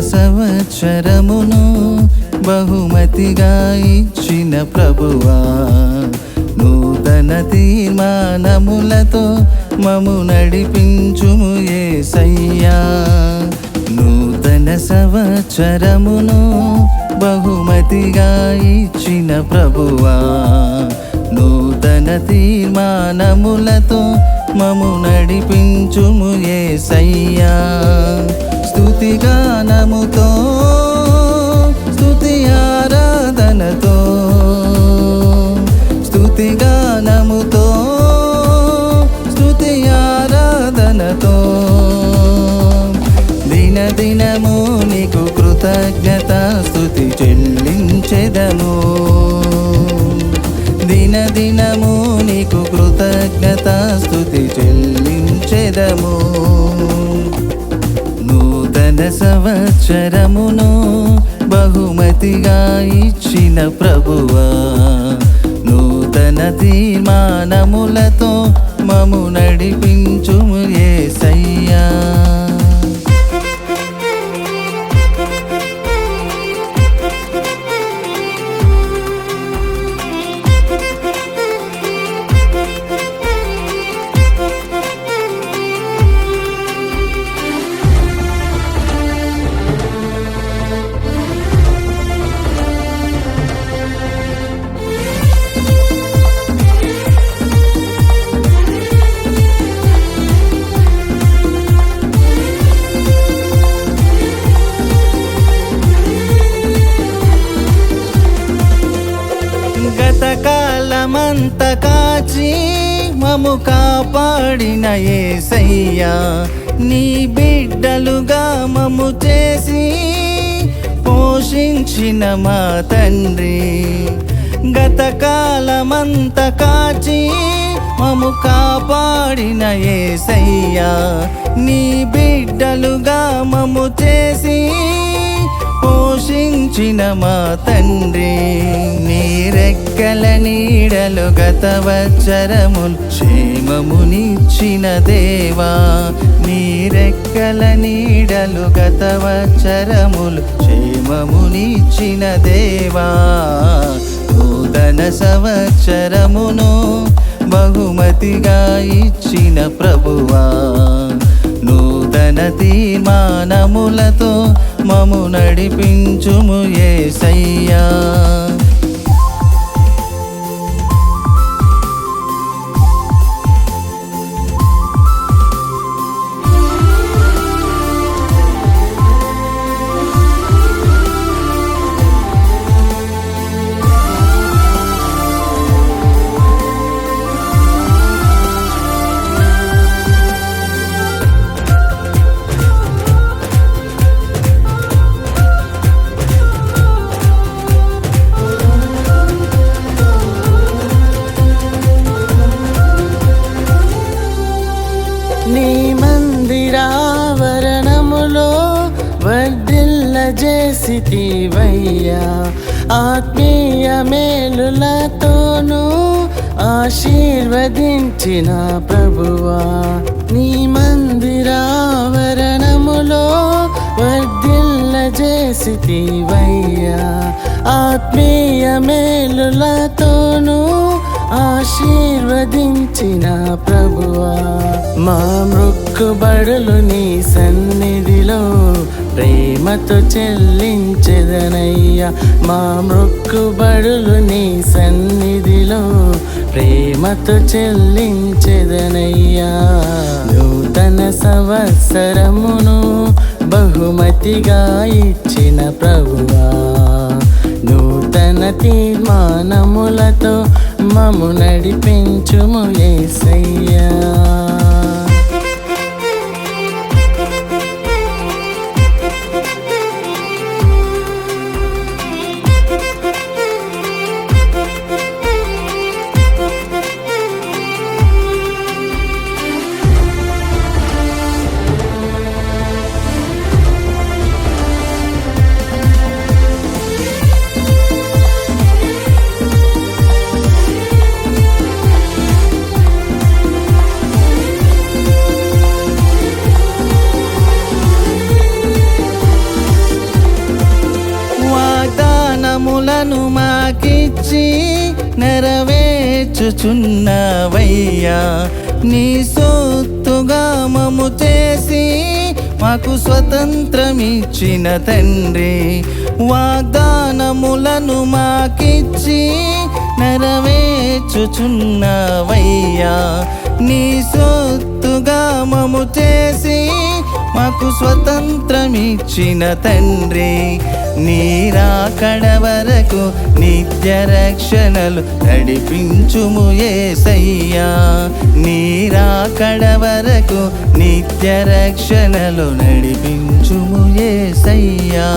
సంవత్సరమును బహుమతిగా ఇచ్చిన ప్రభువా నూతన తీర్మానములతో మము నడిపించుము ఏసయ్యా. నూతన సంవత్సరమును బహుమతిగా ఇచ్చిన ప్రభువా నూతన తీర్మానములతో మము నడిపించుము ఏసయ్యా. స్తుతిగానముతో స్థుతి ఆరాధనతో. స్తుతిగానముతో స్థుతి ఆరాధనతో. దినదినము నీకు కృతజ్ఞత స్థుతి చెల్లు స్థుతి చెల్లించెదము. నూతన సంవత్సరమును బహుమతిగా ఇచ్చిన ప్రభువా నూతన తీర్మానములతో మము నడిపించుము ఏసయ్యా గతకాలమంత కాచి మము కాపాడిన ఏసయ్యా. నీ బిడ్డలుగా మము చేసి పోషించిన మా తండ్రి. గతకాలమంత కాచి మము కాపాడిన ఏసయ్యా. నీ బిడ్డలుగా మము చేసి పోషించిన మా తండ్రి నీరెక్కల నీడలు గత వచ్చరములు క్షేమమునిచ్చిన దేవా నీరెక్కల నీడలు గత వచ్చరములు క్షేమమునిచ్చిన దేవా నూతన సంవత్సరమును బహుమతిగా ఇచ్చిన ప్రభువా నూతన తీర్మానములతో మము నడిపించుము ఏసయ్యా. చేసివయ్యా ఆత్మీయ మేలులతోనూ ఆశీర్వదించిన ప్రభువా. నీ మందిరావరణములో వర్ధిల్ల చేసివయ్యా ఆత్మీయ మేలులతోనూ ఆశీర్వదించిన ప్రభువా. మా మృక్కుబడులు నీ సన్నిధిలో ప్రేమతో చెల్లించెదనయ్యా. మా మృక్కుబడులు నీ సన్నిధిలో ప్రేమతో చెల్లించెదనయ్యా. నూతన సంవత్సరమును బహుమతిగా ఇచ్చిన ప్రభువా. నూతన తీర్మానములతో మము నడిపించుము ఏసయ్యా. దినములను మాకిచ్చి నెరవేర్చుచున్నవయ్యా. నీ సొత్తుగా మము చేసి మాకు స్వతంత్రమిచ్చిన తండ్రి. వాగ్దానములను మాకిచ్చి నెరవేర్చుచున్నవయ్యా. నీ సొత్తుగా మము చేసి మాకు స్వతంత్రమిచ్చిన తండ్రి. నీరాకడ వరకు నిత్య రక్షణలు నడిపించుము ఏసయ్యా. నీరాకడ వరకు నిత్య రక్షణలు నడిపించుము ఏసయ్యా.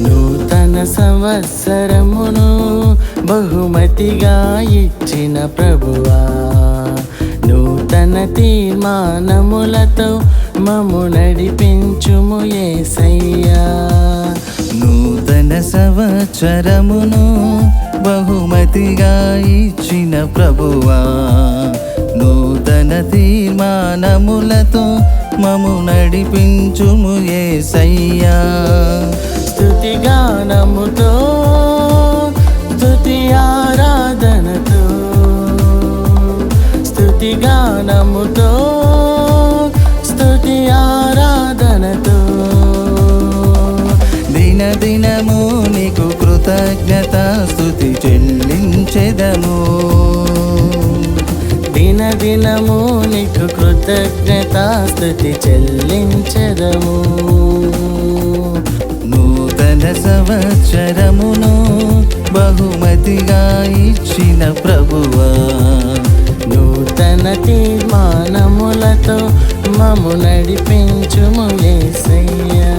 నూతన సంవత్సరమును బహుమతిగా ఇచ్చిన ప్రభువా. నూతన తీర్మానములతో మము నడిపించుము ఏసయ్యా. సంవత్సరమును బహుమతిగా ఇచ్చిన ప్రభువా నూతన తీర్మానములతో మము నడిపించుము ఏసయ్యా. స్తుతిగానముతో స్తుతి ఆరాధనతో స్తుతిగానముతో స్తుతి ఆరాధనతో. దినదినము కృతజ్ఞత స్థుతి చెల్లించెదము దినదినము నీకు కృతజ్ఞత స్తుతి చెల్లించదము. నూతన సంవత్సరమును బహుమతిగా ఇచ్చిన ప్రభువా నూతన తీర్మానములతో మము నడిపించుము ఏసయ్యా.